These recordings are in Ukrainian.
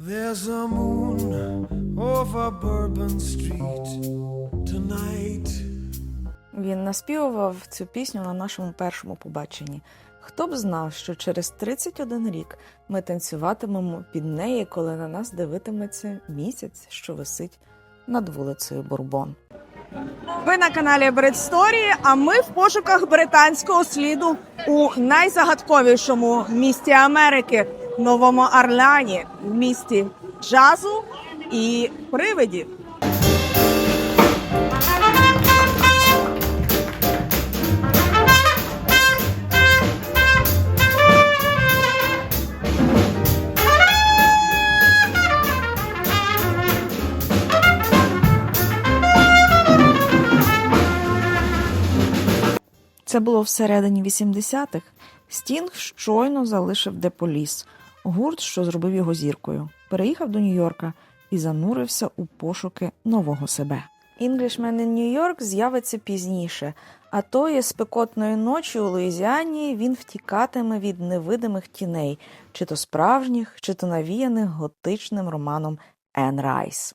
There's a moon over Bourbon Street tonight. Він наспівував цю пісню на нашому першому побаченні. Хто б знав, що через 31 рік ми танцюватимемо під неї, коли на нас дивитиметься місяць, що висить над вулицею Бурбон. Ви на каналі Бредсторії, а ми в пошуках британського сліду у найзагадковішому місті Америки Новому Орлеані, місті джазу і привидів. Це було всередині 80-х. Стінг щойно залишив Деполіс, гурт, що зробив його зіркою. Переїхав до Нью-Йорка і занурився у пошуки нового себе. Інглішмен in New York з'явиться пізніше, а тої спекотної ночі у Луїзіані він втікатиме від невидимих тіней, чи то справжніх, чи то навіяних готичним романом Ен Райс.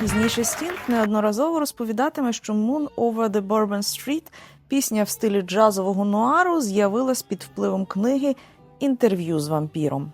Пізніше Стінг неодноразово розповідатиме, що Moon Over the Bourbon Street, пісня в стилі джазового нуару, з'явилась під впливом книги Інтерв'ю з вампіром.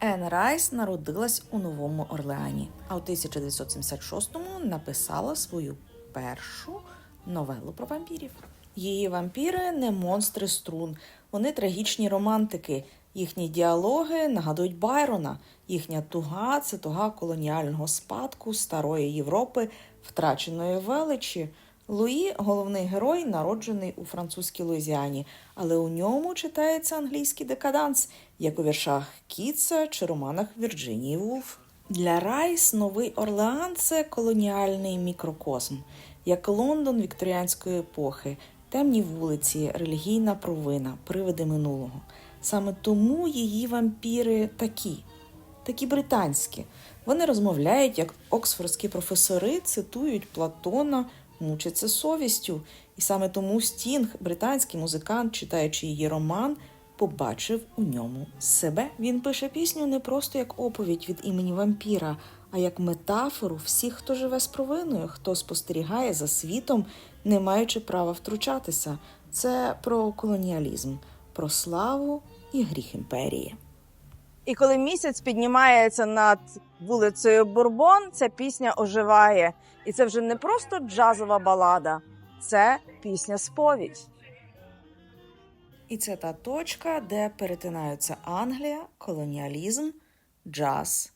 Енн Райс народилась у Новому Орлеані, а у 1976-му написала свою першу новелу про вампірів. Її вампіри не монстри струн, вони трагічні романтики. Їхні діалоги нагадують Байрона. Їхня туга це туга колоніального спадку старої Європи, втраченої величі. Луї головний герой, народжений у французькій Луїзіані, але у ньому читається англійський декаданс, як у віршах Кітса чи романах Вірджинії Вулф. Для Райс Новий Орлеан це колоніальний мікрокосм, як Лондон вікторіанської епохи, темні вулиці, релігійна провина, привиди минулого. Саме тому її вампіри такі, такі британські. Вони розмовляють, як оксфордські професори цитують Платона, мучаться совістю. І саме тому Стінг, британський музикант, читаючи її роман, побачив у ньому себе. Він пише пісню не просто як оповідь від імені вампіра, а як метафору всіх, хто живе з провиною, хто спостерігає за світом, не маючи права втручатися. Це про колоніалізм, про славу і гріх імперії. І коли місяць піднімається над вулицею Бурбон, ця пісня оживає. І це вже не просто джазова балада, це пісня сповідь. І це та точка, де перетинаються Англія, колоніалізм, джаз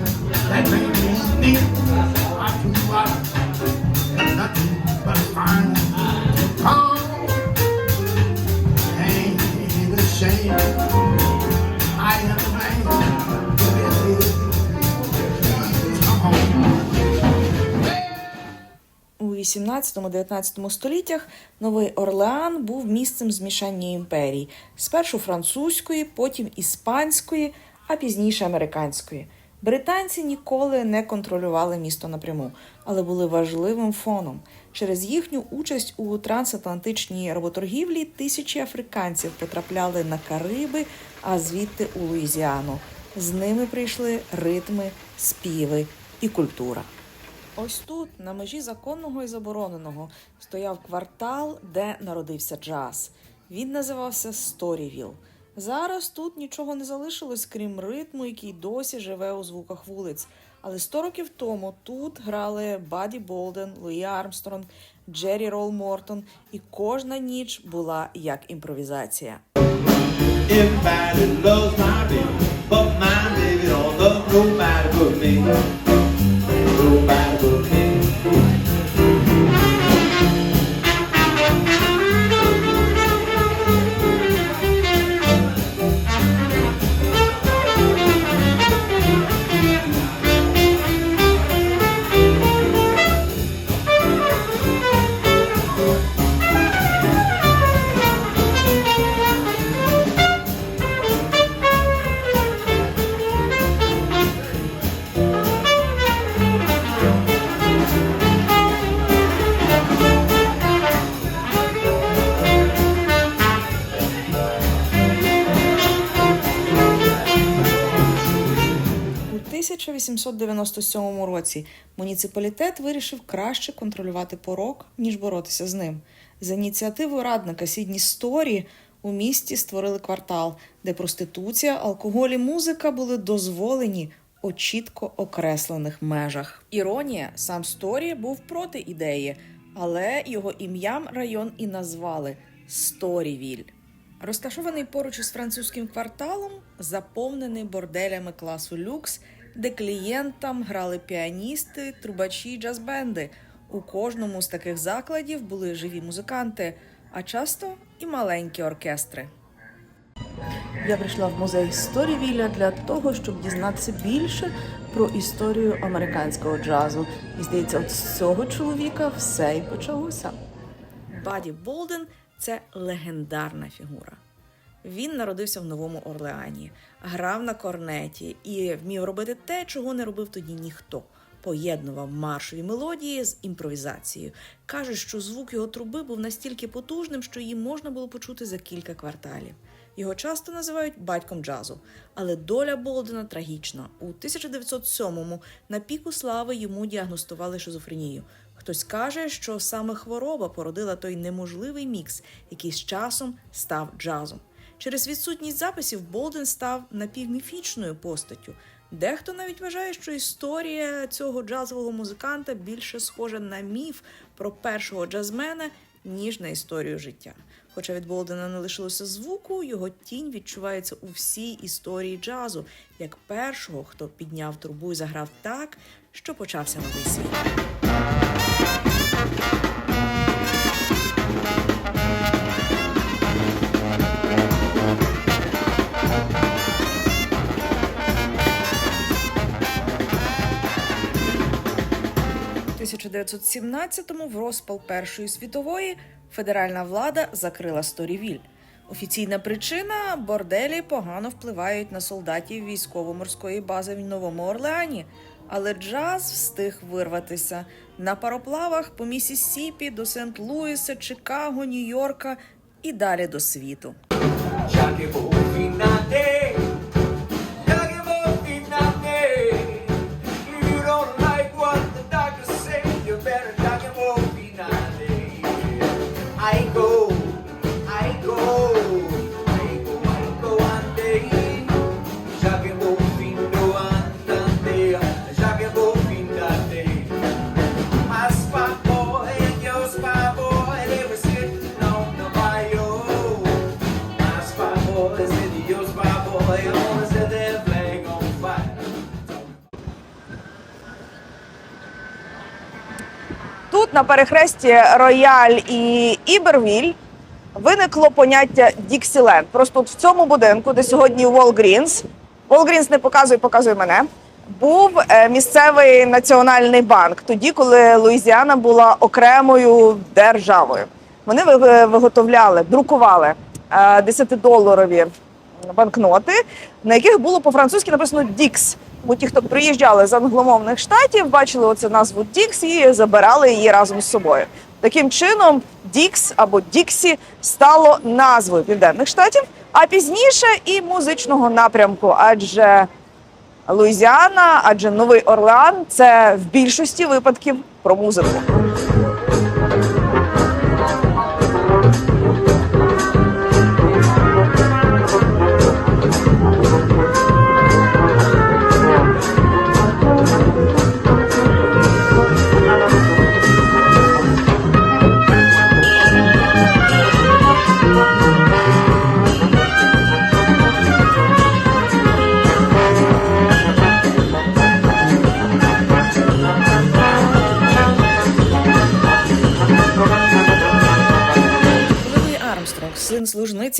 18-19 століттях Новий Орлеан був місцем змішання імперій, спершу французької, потім іспанської, а пізніше американської. Британці ніколи не контролювали місто напряму, але були важливим фоном. Через їхню участь у трансатлантичній работоргівлі тисячі африканців потрапляли на Кариби, а звідти у Луїзіану. З ними прийшли ритми, співи і культура. Ось тут, на межі законного і забороненого, стояв квартал, де народився джаз. Він називався Сторівіл. Зараз тут нічого не залишилось, крім ритму, який досі живе у звуках вулиць. Але 100 років тому тут грали Баді Болден, Луї Армстронг, Джері Рол Мортон, і кожна ніч була як імпровізація. Everybody Republic. 1897 році муніципалітет вирішив краще контролювати порок, ніж боротися з ним. За ініціативою радника Сідні Сторі у місті створили квартал, де проституція, алкоголь і музика були дозволені у чітко окреслених межах. Іронія, сам Сторі був проти ідеї, але його ім'ям район і назвали Сторівіль. Розташований поруч із французьким кварталом, заповнений борделями класу люкс, де клієнтам грали піаністи, трубачі, й джаз-бенди. У кожному з таких закладів були живі музиканти, а часто і маленькі оркестри. Я прийшла в музей Сторівіля для того, щоб дізнатися більше про історію американського джазу. І здається, от з цього чоловіка все і почалося. Баді Болден це легендарна фігура. Він народився в Новому Орлеані, грав на корнеті і вмів робити те, чого не робив тоді ніхто. Поєднував маршові мелодії з імпровізацією. Каже, що звук його труби був настільки потужним, що її можна було почути за кілька кварталів. Його часто називають батьком джазу, але доля Болдена трагічна. У 1907-му на піку слави йому діагностували шизофренію. Хтось каже, що саме хвороба породила той неможливий мікс, який з часом став джазом. Через відсутність записів Болден став напівміфічною постаттю. Дехто навіть вважає, що історія цього джазового музиканта більше схожа на міф про першого джазмена, ніж на історію життя. Хоча від Болдена не лишилося звуку, його тінь відчувається у всій історії джазу, як першого, хто підняв трубу і заграв так, що почався новий світ. 1917-му в розпал Першої світової федеральна влада закрила Сторівіль. Офіційна причина борделі погано впливають на солдатів військово-морської бази в Новому Орлеані. Але джаз встиг вирватися на пароплавах по Місісіпі до Сент-Луіса, Чикаго, Нью-Йорка і далі до світу. Тут на перехресті Рояль і Ібервіль виникло поняття Діксіленд. Просто в цьому будинку, де сьогодні Волгрінс, Волгрінс не показує, показує мене. Був е, місцевий національний банк тоді, коли Луїзіана була окремою державою. Вони ви- виготовляли, друкували е, 10-доларові банкноти, на яких було по-французьки написано Дікс. Бо ті, хто приїжджали з англомовних штатів, бачили оце назву Дікс і забирали її разом з собою. Таким чином, Дікс або Діксі стало назвою південних штатів, а пізніше і музичного напрямку, адже Луїзіана, адже Новий Орлеан це в більшості випадків про музику.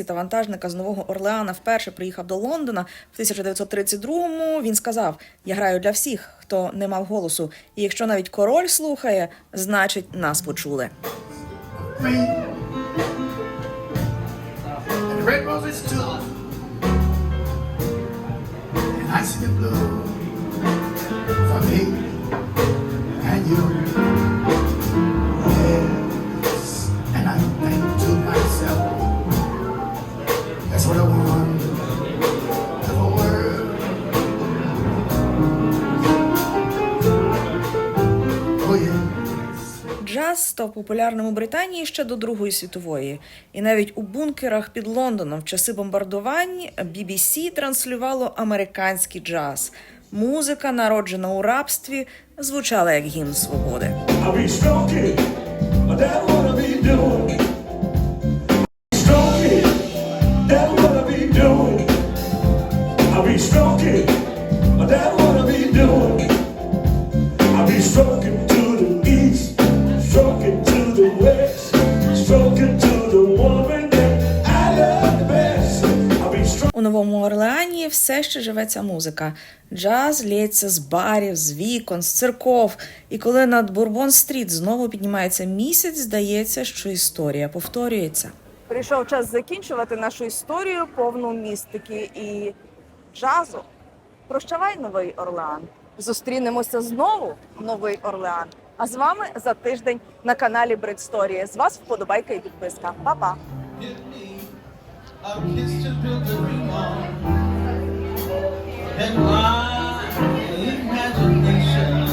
Служниці та вантажника з Нового Орлеана вперше приїхав до Лондона в 1932-му, він сказав: Я граю для всіх, хто не мав голосу. І якщо навіть король слухає, значить нас почули. And Джаз став популярним у Британії ще до Другої світової, і навіть у бункерах під Лондоном в часи бомбардувань BBC транслювало американський джаз. Музика, народжена у рабстві, звучала як гімн свободи. I'll все ще живе ця музика. Джаз лється з барів, з вікон, з церков. І коли над Бурбон-стріт знову піднімається місяць, здається, що історія повторюється. Прийшов час закінчувати нашу історію, повну містики і джазу. Прощавай, новий Орлеан. Зустрінемося знову, новий Орлеан. А з вами за тиждень на каналі Бредсторія. З вас вподобайка і підписка. Па-па! A kiss to And my imagination